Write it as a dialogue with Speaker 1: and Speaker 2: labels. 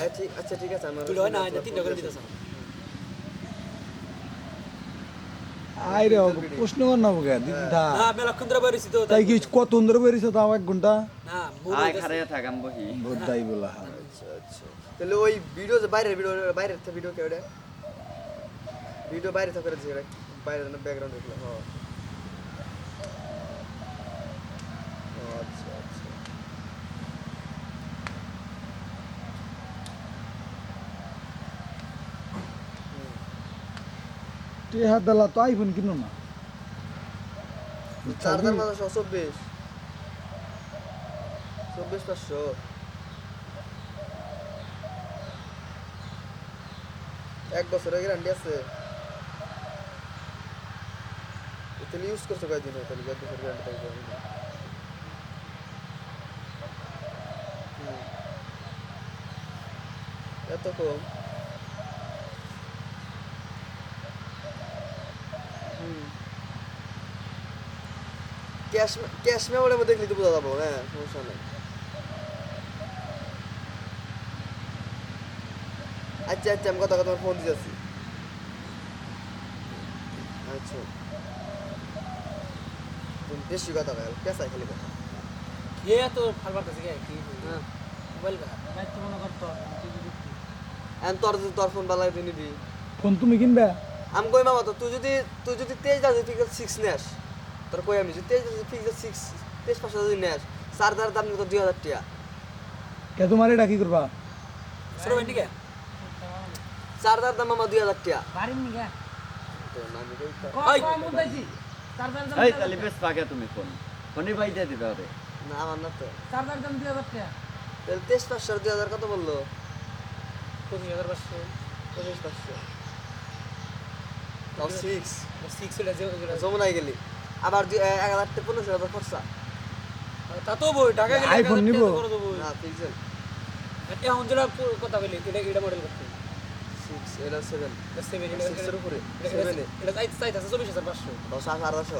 Speaker 1: আচ্ছা ঠিক আচ্ছা আছে আমার
Speaker 2: তুই না এটা তিনটা করে দিতেছ
Speaker 3: আই প্রশ্ন কর না বকে দিদি থা
Speaker 2: না মেলাক্ষণ ধরে বেরিয়েছি তো
Speaker 3: তাই কি কত ধরে বেরিয়েছে তাও এক ঘণ্টা?
Speaker 2: না ভুল
Speaker 4: আয়
Speaker 2: হয়ে
Speaker 4: বহি
Speaker 3: বোধাই বলা
Speaker 1: আচ্ছা আচ্ছা। তাহলে ওই ভিডিও যে বাইরের ভিডিও বাইরের ভিডিও কে ভিডিও বাইরে থেকে করেছে ওটা বাইরে ব্যাকগ্রাউন্ড দেখল হ্যাঁ ও, আচ্ছা আচ্ছা
Speaker 3: হাত দালা তো আইফোন কিনো না।
Speaker 1: চার হাজার পাঁচশো চব্বিশ। চব্বিশ পাঁচশো। এক বছরের গ্যারান্টি আছে। তাহলে ইউজ করছ কয়েকদিন তাহলে এত কম? ক্যাশ ক্যাশ মধ্যে দেখলে তো বোঝা যাব হ্যাঁ সমস্যা নেই। আচ্ছা আচ্ছা আমি কথা কথা ফোন দিতেছি। আচ্ছা। তুমি বেশি কথা বল কেসা খালি কথা?
Speaker 2: কে এত ফাল পারতেছে কে? কি
Speaker 1: হ্যাঁ।
Speaker 2: মোবাইল কা
Speaker 1: এখন তোর যদি তোর ফোন লাগে নিবি।
Speaker 3: ফোন তুমি কিনবে?
Speaker 1: আমি কই মামা তো তুই যদি তুই যদি তেইশ দাজি পিক্সেল সিক্স নেস তোর কই আমি তেইশ দাজি সিক্স তেইশ পাঁচশো যদি নেস চার্জার দাম তো দুই হাজার টাকা
Speaker 3: কে তোমার এটা কি করবা
Speaker 2: সরো ভেন্ডি কে
Speaker 1: চার্জার দাম মামা দুই হাজার
Speaker 5: বাড়ির নিগা দাম
Speaker 4: এই তাহলে বেশ পাকে তুমি ফোন ফোনই পাই দিয়ে দিবে
Speaker 1: না আমার না তো
Speaker 5: চার্জার দাম দুই হাজার টাকা
Speaker 1: তাহলে তেইশ পাঁচশো দুই হাজার কত বলল
Speaker 2: পঁচিশ হাজার পাঁচশো
Speaker 1: পঁচিশ পাঁচশো সিক্স
Speaker 2: সিক্স
Speaker 1: যমুনায় গেলি আবার এক হাজার পনেরোশো হাজার খরচা।
Speaker 2: তা তো বই টাকা গেলে
Speaker 3: আইফোন
Speaker 2: হাজার
Speaker 3: নিবো?
Speaker 1: না পিক্সেল
Speaker 2: এখন যেটা কথা বলি এটা এটা মডেল করতে।
Speaker 1: সিক্স এটা সেভেন
Speaker 2: সেভেন
Speaker 1: এর উপরে,
Speaker 2: এটা চাইতে চাইতে চব্বিশ হাজার পাঁচশো।
Speaker 1: দশ আঠারোশো